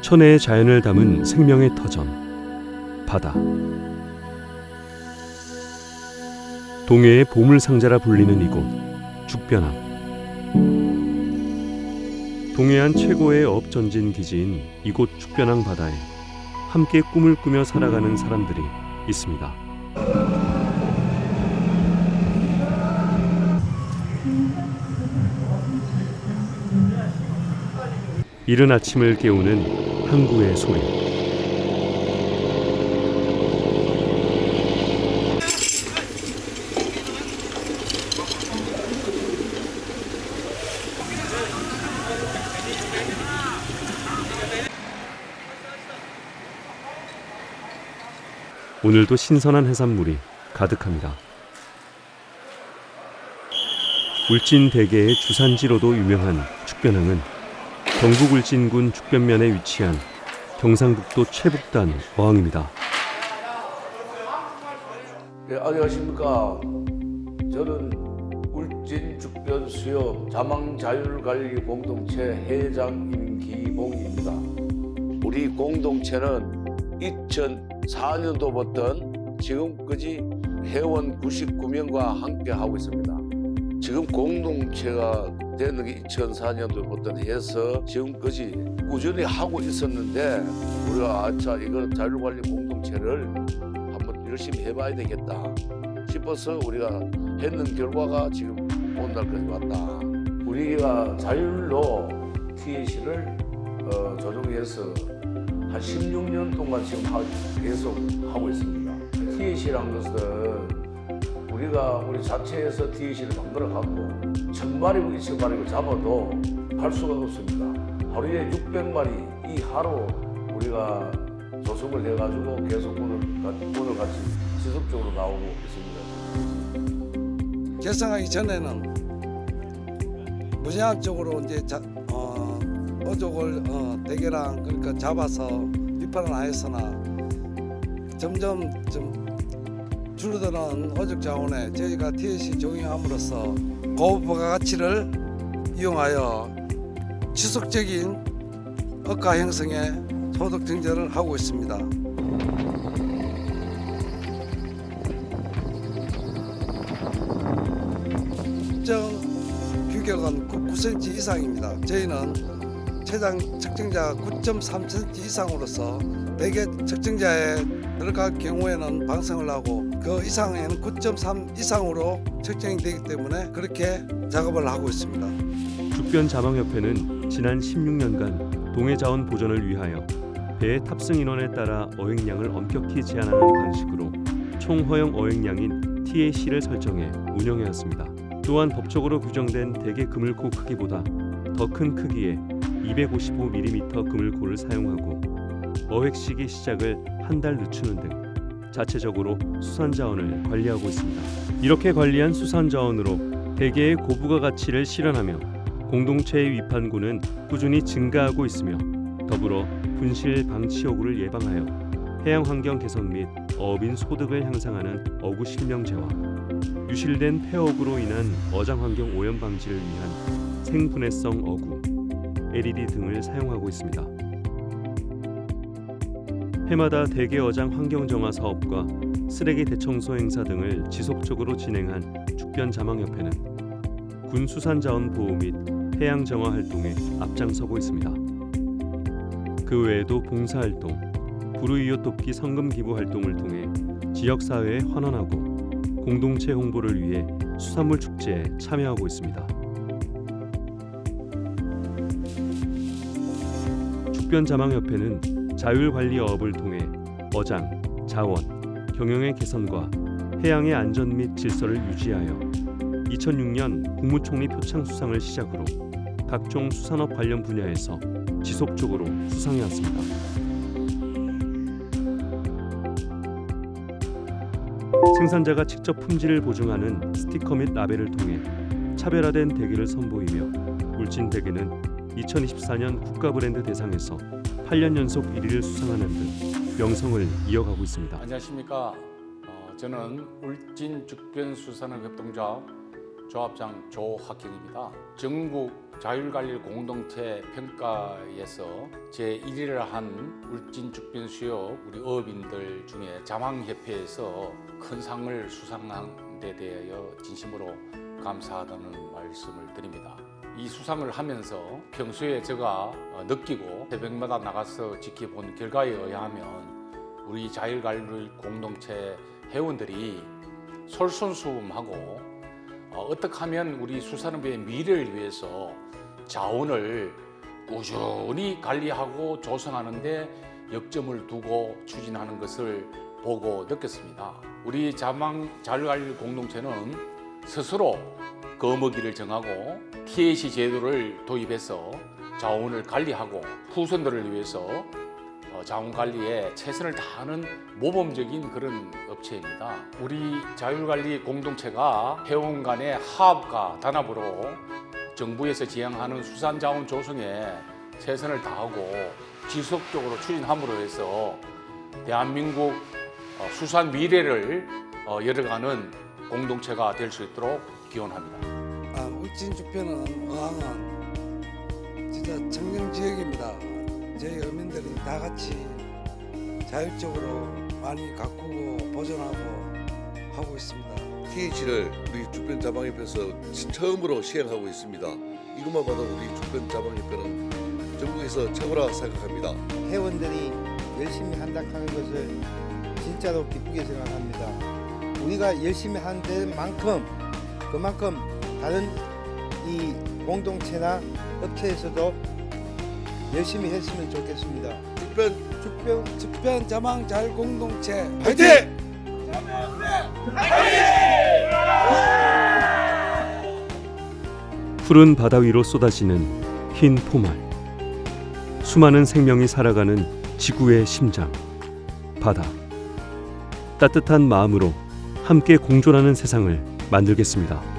천혜의 자연을 담은 생명의 터전 바다 동해의 보물 상자라 불리는 이곳 죽변항 동해안 최고의 어업 전진 기지인 이곳 죽변항 바다에 함께 꿈을 꾸며 살아가는 사람들이 있습니다. 이른 아침을 깨우는 항구의 소리. 오늘도 신선한 해산물이 가득합니다. 울진 대게의 주산지로도 유명한 죽변항은 경북 울진군 죽변면에 위치한 경상북도 최북단 어항입니다. 네, 안녕하십니까. 저는 울진 죽변 수협 자망 자율 관리 공동체 회장 임기봉입니다. 우리 공동체는 2004년도부터 지금까지 회원 99명과 함께 하고 있습니다. 지금 공동체가 되는 게 2004년도부터 해서 지금까지 꾸준히 하고 있었는데 우리가 아차 이거 자율관리 공동체를 한번 열심히 해봐야 되겠다 싶어서 우리가 했는 결과가 지금 오늘날까지 왔다. 우리가 자율로 TAC를 어, 조정해서 한 16년 동안 지금 하- 계속 하고 있습니다. TAC란 것은 우리가 우리 자체에서 TAC를 만들어 갖고 천 마리고 이천 마리고 잡아도 할 수가 없습니다. 하루에 600마리 이 하루 우리가 조성을 해가지고 계속 오늘, 오늘 같이 지속적으로 나오고 있습니다. 결성하기 전에는 무제한적으로 이제 자, 어, 어족을 어, 대게랑 그러니까 잡아서 비판을 하였으나 점점 좀 줄어드는 어족 자원에 저희가 TSC 적용함으로써 고부가 가치를 이용하여 지속적인 억가 형성에 소득 증대를 하고 있습니다. 특정 규격은 9cm 이상입니다. 저희는 최장 측정자가 9.3cm 이상으로서 대개 측정자에 들어갈 경우에는 방생을 하고 그 이상에는 9.3 이상으로 측정이 되기 때문에 그렇게 작업을 하고 있습니다. 죽변 자망협회는 지난 16년간 동해 자원 보존을 위하여 배의 탑승 인원에 따라 어획량을 엄격히 제한하는 방식으로 총 허용 어획량인 TAC를 설정해 운영해왔습니다. 또한 법적으로 규정된 대게 그물코 크기보다 더 큰 크기의 255mm 그물코를 사용하고 어획 시기 시작을 한 달 늦추는 등 자체적으로 수산 자원을 관리하고 있습니다. 이렇게 관리한 수산 자원으로 대게의 고부가 가치를 실현하며 공동체의 위판구는 꾸준히 증가하고 있으며 더불어 분실 방치 요구를 예방하여 해양 환경 개선 및 어업인 소득을 향상하는 어구 실명제와 유실된 폐어구로 인한 어장 환경 오염 방지를 위한 생분해성 어구, LED 등을 사용하고 있습니다. 해마다 대개 어장 환경 정화 사업과 쓰레기 대청소 행사 등을 지속적으로 진행한 죽변 자망협회는 군 수산 자원 보호 및 해양 정화 활동에 앞장서고 있습니다. 그 외에도 봉사 활동, 불우이웃 돕기 성금 기부 활동을 통해 지역 사회에 환원하고 공동체 홍보를 위해 수산물 축제에 참여하고 있습니다. 죽변 자망협회는 자율 관리 어업을 통해 어장, 자원, 경영의 개선과 해양의 안전 및 질서를 유지하여 2006년 국무총리 표창 수상을 시작으로 각종 수산업 관련 분야에서 지속적으로 수상해 왔습니다. 생산자가 직접 품질을 보증하는 스티커 및 라벨을 통해 차별화된 대게를 선보이며 울진 대게는 2024년 국가 브랜드 대상에서 8년 연속 1위를 수상하는 등 명성을 이어가고 있습니다. 안녕하십니까. 어, 저는 울진 죽변 수산업 협동조합 조합장 조학경입니다. 전국 자율관리 공동체 평가에서 제 1위를 한 울진 죽변 수역 우리 어업인들 중에 자망협회에서 큰 상을 수상한 데 대하여 진심으로 감사하다는 말씀을 드립니다. 이 수상을 하면서 평소에 제가 어, 느끼고 새벽마다 나가서 지켜본 결과에 의하면 우리 자율관리 공동체 회원들이 솔선수범하고 어, 어떻게 하면 우리 수산업의 미래를 위해서 자원을 꾸준히 관리하고 조성하는데 역점을 두고 추진하는 것을 보고 느꼈습니다. 우리 자망 자율관리 공동체는 스스로 거먹이를 정하고 TAC 제도를 도입해서 자원을 관리하고 후손들을 위해서 어, 자원 관리에 최선을 다하는 모범적인 그런 업체입니다. 우리 자율관리 공동체가 회원 간의 화합과 단합으로 정부에서 지향하는 수산 자원 조성에 최선을 다하고 지속적으로 추진함으로 해서 대한민국 어, 수산 미래를 어, 열어가는 공동체가 될 수 있도록 기원합니다. 아, 울진 주변은 어항은 진짜 청정 지역입니다. 저희 어민들이 다 같이 자율적으로 많이 가꾸고 보존하고 하고 있습니다. TH를 우리 주변 자방협회에서 처음으로 시행하고 있습니다. 이것만 봐도 우리 주변 자방협회는 전국에서 최고라 생각합니다. 회원들이 열심히 한다 하는 것을 진짜로 기쁘게 생각합니다. 우리가 열심히 하는 만큼 그만큼 다른 이 공동체나 업체에서도 열심히 했으면 좋겠습니다. 주변 주변 주변 자망 자율 공동체 파이팅! 푸른 바다 위로 쏟아지는 흰 포말. 수많은 생명이 살아가는 지구의 심장. 바다. 따뜻한 마음으로 함께 공존하는 세상을 만들겠습니다.